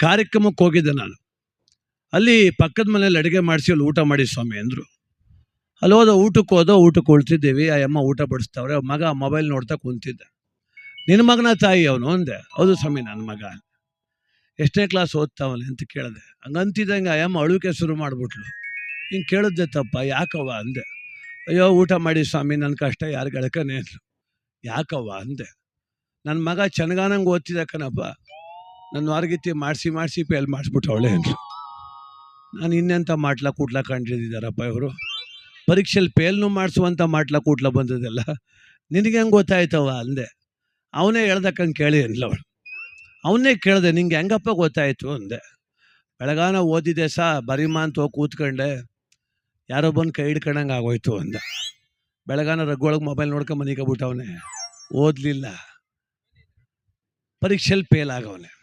ಕಾರ್ಯಕ್ರಮಕ್ಕೆ ಹೋಗಿದ್ದೆ ನಾನು. ಅಲ್ಲಿ ಪಕ್ಕದ ಮನೇಲಿ ಅಡುಗೆ ಮಾಡಿಸಿ ಅಲ್ಲಿ ಊಟ ಮಾಡಿ ಸ್ವಾಮಿ ಅಂದರು. ಅಲ್ಲಿ ಹೋದ ಊಟಕ್ಕೆ ಹೋದೋ ಊಟಕ್ಕೆ ಉಳ್ತಿದ್ದೀವಿ, ಆ ಅಮ್ಮ ಊಟ ಬಡಿಸ್ತವ್ರೆ, ಮಗ ಮೊಬೈಲ್ ನೋಡ್ತಾ ಕುಂತಿದ್ದೆ. ನಿನ್ನ ಮಗನ ತಾಯಿ ಅವನು ಅಂದೆ, ಹೌದು ಸ್ವಾಮಿ, ನನ್ನ ಮಗ. ಎಷ್ಟನೇ ಕ್ಲಾಸ್ ಓದ್ತಾವನೆ ಅಂತ ಕೇಳಿದೆ. ಹಂಗಂತಿದ್ದಂಗೆ ಅಮ್ಮ ಅಳುವಿಕೆ ಶುರು ಮಾಡಿಬಿಟ್ಲು. ಹಿಂಗೆ ಕೇಳಿದ್ದೆ, ತಪ್ಪ, ಯಾಕವ್ವ? ಅಂದೆ. ಅಯ್ಯೋ, ಊಟ ಮಾಡಿ ಸ್ವಾಮಿ ನನ್ನ ಕಷ್ಟ, ಯಾರು ಗೆಳಕನೇ? ಅಂದ್ಲು ಯಾಕವ್ವ? ಅಂದೆ. ನನ್ನ ಮಗ ಚೆನ್ನಾಗಂಗೆ ಓದ್ತಿದ್ದ ಕಣಪ್ಪ. ನನ್ನ ವಾರಗಿತ್ತಿ ಮಾಡಿಸಿ ಮಾಡಿಸಿ ಪೇಲ್ ಮಾಡಿಸ್ಬಿಟ್ಟು ಅವಳೆ ಅಂದ್ರು ನಾನು ಇನ್ನೆಂಥ ಮಾಟ್ಲ ಕೂಟ್ಲ ಕಂಡಿದ್ದಾರಪ್ಪ ಇವರು? ಪರೀಕ್ಷೆಯಲ್ಲಿ ಪೇಲ್ನು ಮಾಡಿಸುವಂಥ ಮಾಟ್ಲ ಕೂಟ್ಲ ಬಂದದಲ್ಲ ನಿನಗೆ ಹೆಂಗೆ ಗೊತ್ತಾಯ್ತವ ಅಂದೆ. ಅವನೇ ಹೇಳ್ದಕ್ಕಂಗೆ ಕೇಳಿ ಅವಳು. ಅವನೇ ಕೇಳಿದೆ, ನಿಂಗೆ ಹೆಂಗಪ್ಪ ಗೊತ್ತಾಯಿತು? ಅಂದೆ. ಬೆಳಗಾನ ಓದಿದೆ ಸಾ, ಬರಿಮಾ ಅಂತ ಹೋಗಿ ಕೂತ್ಕೊಂಡೆ. ಯಾರೋ ಬಂದು ಕೈ ಹಿಡ್ಕೊಂಡಂಗೆ ಆಗೋಯ್ತು ಅಂದ. ಬೆಳಗಾನ ರಗ್ಗೊಳಗೆ ಮೊಬೈಲ್ ನೋಡ್ಕೊಂಡು ಮನಿಗೆ ಬಿಟ್ಟವನೆ ಓದಲಿಲ್ಲ. ಪರೀಕ್ಷೆಯಲ್ಲಿ ಫೇಲ್ ಆಗವನೆ.